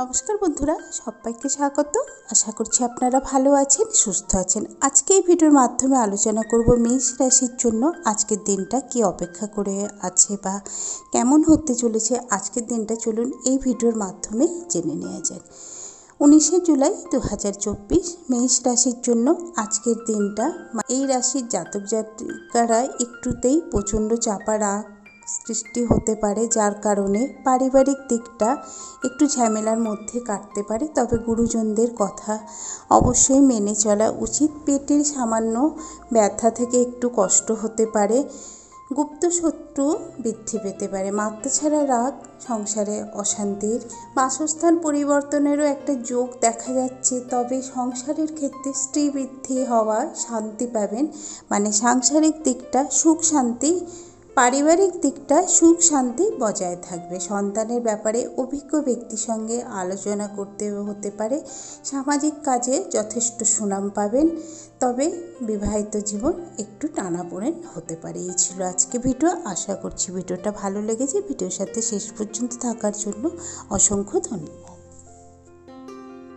নমস্কার বন্ধুরা, সবাইকে স্বাগত। আশা করছি আপনারা ভালো আছেন, সুস্থ আছেন। আজকে এই ভিডিওর মাধ্যমে আলোচনা করব মেষ রাশির জন্য আজকের দিনটা কি অপেক্ষা করে আছে বা কেমন হতে চলেছে আজকের দিনটা চলুন এই ভিডিওর মাধ্যমে জেনে নেওয়া যাক। উনিশে জুলাই দু হাজার চব্বিশ, মেষ রাশির জন্য আজকের দিনটা, এই রাশির জাতক জাতিকারা একটুতেই প্রচণ্ড চাপা রাগ সৃষ্টি হতে পারে, যার কারণে পারিবারিক দিকটা একটু ঝামেলার মধ্যে কাটতে পারে। তবে গুরুজনদের কথা অবশ্যই মেনে চলা উচিত। পেটের সামান্য ব্যথা থেকে একটু কষ্ট হতে পারে, গুপ্ত শত্রু বৃদ্ধি পেতে পারে। মাত্রা ছাড়া রাগ, সংসারে অশান্তির বাসস্থান পরিবর্তনেরও একটা যোগ দেখা যাচ্ছে। তবে সংসারের ক্ষেত্রে স্ত্রী বৃদ্ধি হওয়া শান্তি পাবেন মানে সাংসারিক দিকটা সুখ শান্তি পারিবারিক দিকটা সুখ শান্তি বজায় থাকবে। সন্তানের ব্যাপারে অভিজ্ঞ ব্যক্তির সঙ্গে আলোচনা করতে হতে পারে। সামাজিক কাজে যথেষ্ট সুনাম পাবেন, তবে বিবাহিত জীবন একটু টানাপোড়েন হতে পারে। এই ছিল আজকে ভিডিও। আশা করছি ভিডিওটা ভালো লেগেছে। ভিডিওর সাথে শেষ পর্যন্ত থাকার জন্য অসংখ্য ধন্যবাদ।